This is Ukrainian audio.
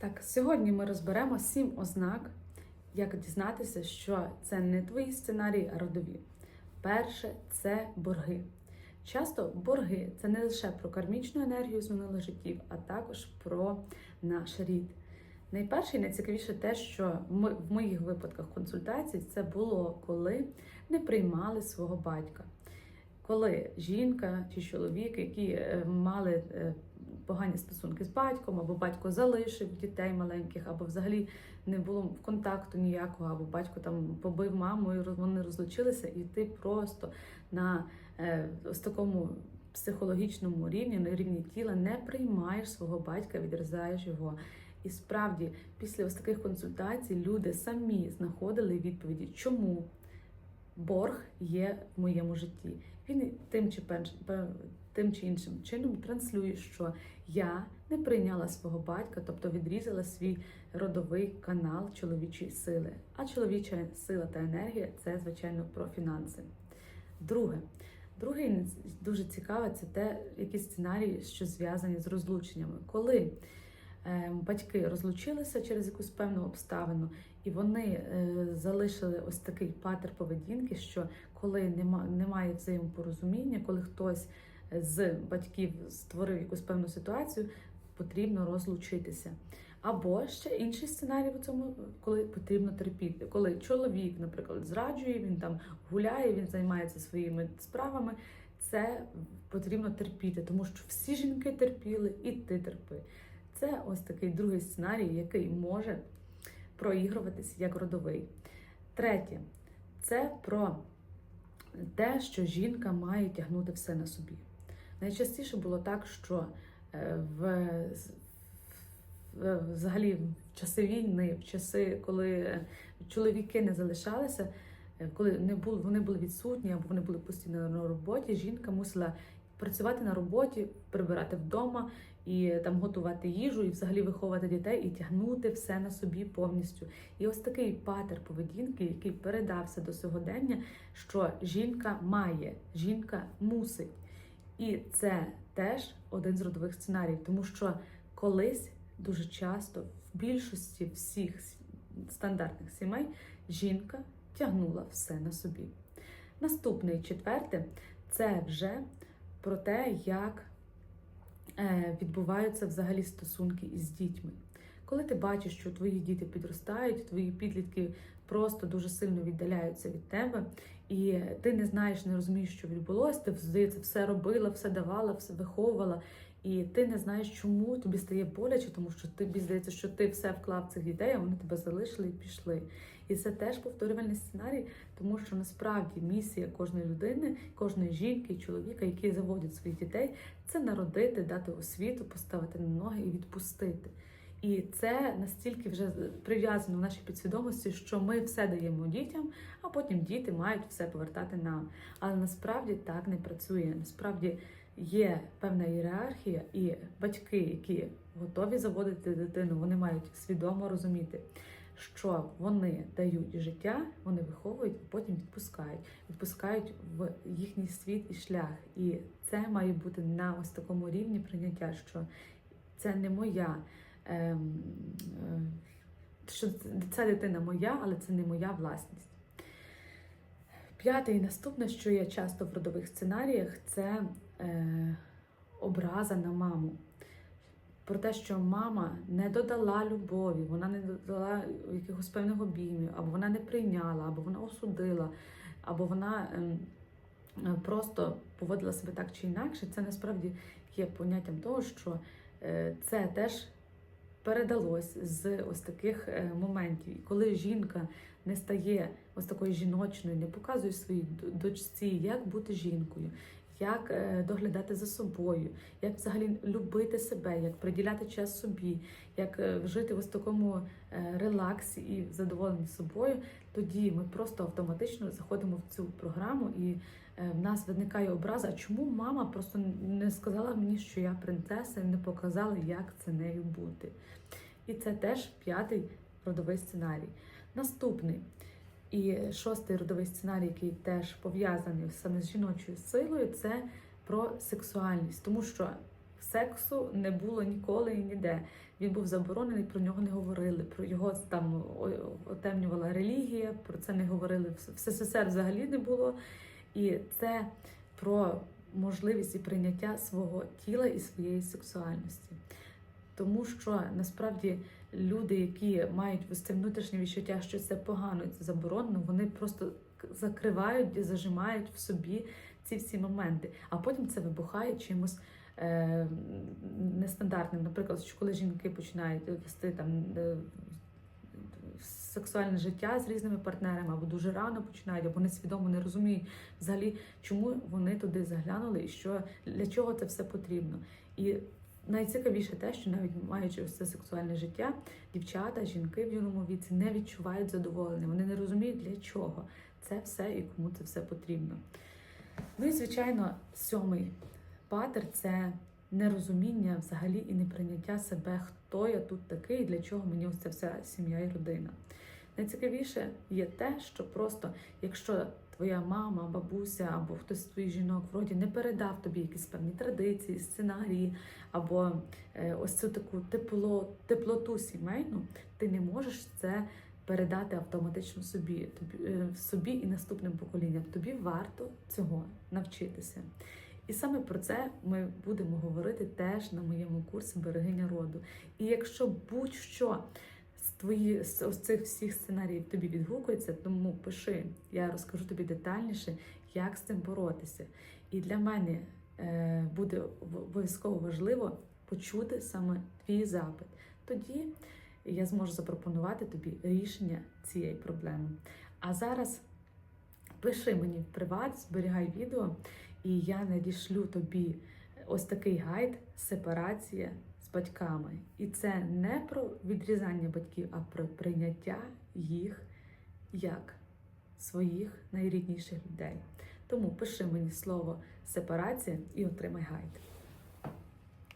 Так, сьогодні ми розберемо сім ознак, як дізнатися, що це не твої сценарії, а родові. Перше це борги. Часто борги це не лише про кармічну енергію з минулих життів, а також про наш рід. Найперше і найцікавіше те, що ми, в моїх випадках консультацій це було, коли не приймали свого батька. Коли жінка чи чоловік, які е, мали е, погані стосунки з батьком, або батько залишив дітей маленьких, або взагалі не було контакту ніякого, або батько там побив маму, і вони розлучилися, і ти просто на е, ось такому психологічному рівні, на рівні тіла, не приймаєш свого батька, відрізаєш його. І справді, після ось таких консультацій люди самі знаходили відповіді, чому борг є в моєму житті. Він тим чи пенш- пе- тим чи іншим чином транслює, що я не прийняла свого батька, тобто відрізала свій родовий канал чоловічої сили. А чоловіча сила та енергія це, звичайно, про фінанси. Друге, і дуже цікаве, це те, які сценарії, що зв'язані з розлученнями. Коли е, батьки розлучилися через якусь певну обставину, і вони е, залишили ось такий патер поведінки, що коли немає взаємопорозуміння, коли хтось з батьків створив якусь певну ситуацію, потрібно розлучитися. Або ще інший сценарій в цьому, коли потрібно терпіти. Коли чоловік, наприклад, зраджує, він там гуляє, він займається своїми справами. Це потрібно терпіти, тому що всі жінки терпіли, і ти терпи. Це ось такий другий сценарій, який може проігруватись як родовий. Третє це про те, що жінка має тягнути все на собі. Найчастіше було так, що е, в, в взагалі в часи війни, в часи, коли е, чоловіки не залишалися, е, коли не були, вони були відсутні або вони були постійно на роботі, жінка мусила працювати на роботі, прибирати вдома і там готувати їжу, і взагалі виховувати дітей і тягнути все на собі повністю. І ось такий патер поведінки, який передався до сьогодення, що жінка має, жінка мусить. І це теж один з родових сценаріїв, тому що колись дуже часто в більшості всіх стандартних сімей жінка тягнула все на собі. Наступний четверте це вже про те, як е, відбуваються взагалі стосунки із дітьми. Коли ти бачиш, що твої діти підростають, твої підлітки просто дуже сильно віддаляються від тебе, і ти не знаєш, не розумієш, що відбулося, ти здається, все робила, все давала, все виховувала, і ти не знаєш, чому тобі стає боляче, тому що тобі здається, що ти все вклав цих дітей, а вони тебе залишили і пішли. І це теж повторювальний сценарій, тому що насправді місія кожної людини, кожної жінки чоловіка, які заводять своїх дітей, це народити, дати освіту, поставити на ноги і відпустити. І це настільки вже прив'язано в нашій підсвідомості, що ми все даємо дітям, а потім діти мають все повертати нам. Але насправді так не працює. Насправді є певна ієрархія, і батьки, які готові заводити дитину, вони мають свідомо розуміти, що вони дають життя, вони виховують, а потім відпускають, відпускають в їхній світ і шлях. І це має бути на ось такому рівні прийняття, що це не моя. Ем, е, Що ця дитина моя, але це не моя власність. П'яте і наступне, що є часто в родових сценаріях, це е, образа на маму. Про те, що мама не додала любові, вона не додала якихось певних обіймів, або вона не прийняла, або вона осудила, або вона ем, е, просто поводила себе так чи інакше. Це насправді є поняттям того, що це теж передалось з ось таких е, моментів. І коли жінка не стає ось такою жіночною, не показує своїй дочці, як бути жінкою, як е, доглядати за собою, як взагалі любити себе, як приділяти час собі, як е, жити в ось такому е, релаксі і задоволенні собою, тоді ми просто автоматично заходимо в цю програму і в нас виникає образа, чому мама просто не сказала мені, що я принцеса, і не показала, як це нею бути. І це теж п'ятий родовий сценарій. Наступний і шостий родовий сценарій, який теж пов'язаний саме з жіночою силою, це про сексуальність, тому що Сексу не було ніколи і ніде. Він був заборонений, про нього не говорили. Про його там отемнювала релігія, про це не говорили. В СССР взагалі не було. І це про можливість і прийняття свого тіла і своєї сексуальності. Тому що насправді люди, які мають ось це внутрішнє відчуття, що це погано, і це заборонено, вони просто закривають і зажимають в собі ці всі моменти, а потім це вибухає чимось е, нестандартним. Наприклад, коли жінки починають вести там. е, Сексуальне життя з різними партнерами або дуже рано починають, або несвідомо не розуміють взагалі, чому вони туди заглянули і що для чого це все потрібно. І найцікавіше те, що навіть маючи це сексуальне життя, дівчата, жінки в юному віці не відчувають задоволення. Вони не розуміють для чого це все і кому це все потрібно. Ну і звичайно, сьомий патер це нерозуміння взагалі і неприйняття себе, хто я тут такий, і для чого мені ось ця вся сім'я і родина. Найцікавіше є те, що просто якщо твоя мама, бабуся або хтось з твоїх жінок вроді не передав тобі якісь певні традиції, сценарії, або е, ось цю таку тепло, теплоту сімейну, ти не можеш це передати автоматично собі, тобі, е, собі і наступним поколінням. Тобі варто цього навчитися. І саме про це ми будемо говорити теж на моєму курсі берегиня роду. І якщо будь-що твої з цих всіх сценаріїв тобі відгукується, тому пиши, я розкажу тобі детальніше, як з цим боротися. І для мене е, буде обов'язково важливо почути саме твій запит. Тоді я зможу запропонувати тобі рішення цієї проблеми. А зараз пиши мені в приват, зберігай відео, і я надішлю тобі ось такий гайд сепарація з батьками. І це не про відрізання батьків, а про прийняття їх як своїх найрідніших людей. Тому пиши мені слово сепарація і отримай гайд.